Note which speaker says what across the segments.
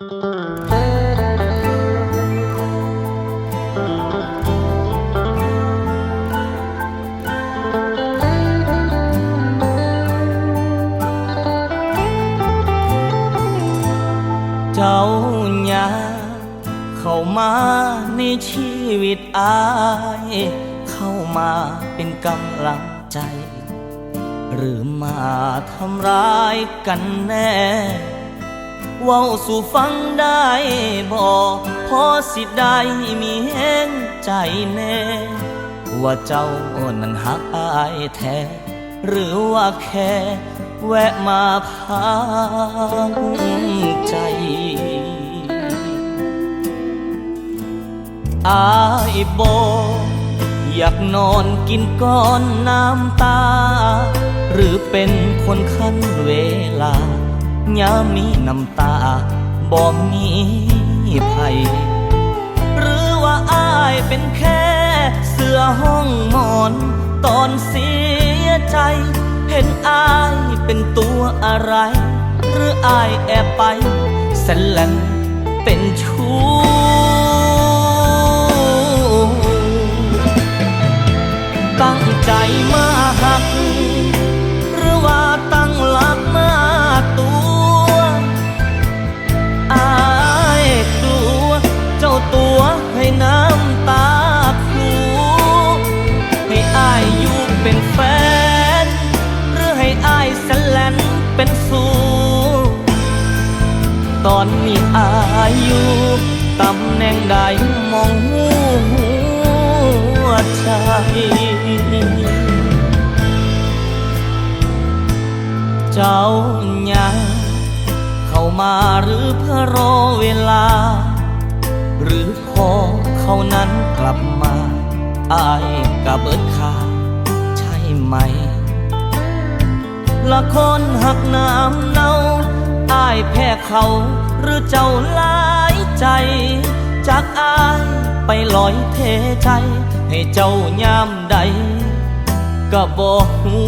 Speaker 1: เจ้าหญาเข้ามาในชีวิตอาย เข้ามาเป็นกำลังใจ หรือมาทำร้ายกันแน่ เว้าสู่ฟังได้บอกพอสิได้มีแห้งใจแน่ ว่าเจ้านั้นหักอายแท้ หรือว่าแค่แวะมาพักใจอายบอกอยากนอนกินก้อนน้ำตา หรือเป็นคนขั้นเวลา ยามมีน้ำตาบ่มีไผหรือว่าอายเป็นแค่เสื้อห้องนอนตอนเสียใจ เห็นอายเป็นตัวอะไร หรืออายแอบไปแสนแลนเป็นชู้ตั้งใจมาหัก หรือว่าตั้ง ตอนนี้อายุตำแหน่งใดมองหัวใจเจ้าหยังเข้ามาหรือเพื่อรอเวลา หรือพอเขานั้นกลับมาอายกับเบิดค่าใช่ไหมละคนหักน้ำเนา อายแพ้เขาหรือเจ้าลายใจ จากอายไปลอยเทใจ ให้เจ้ายามใดก็บอกหู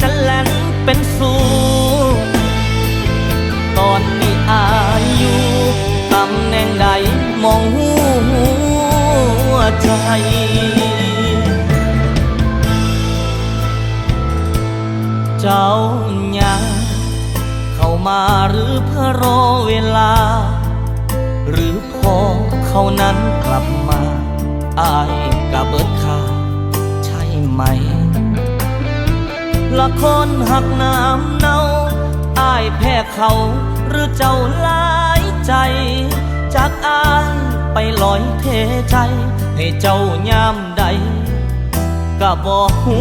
Speaker 1: สแลนเป็นสู้ตอนนี้อายุตำแหน่งใดมองหัวใจเจ้าหยังเข้ามาหรือเพื่อรอเวลา หรือพอเขานั้นกลับมา อายกับเบิดค่าใช่ไหม ละคนหักน้ำเนาอายแพ้เขาหรือเจ้าลายใจ จากอายไปลอยเทใจ ให้เจ้ายามใดก็บอกหู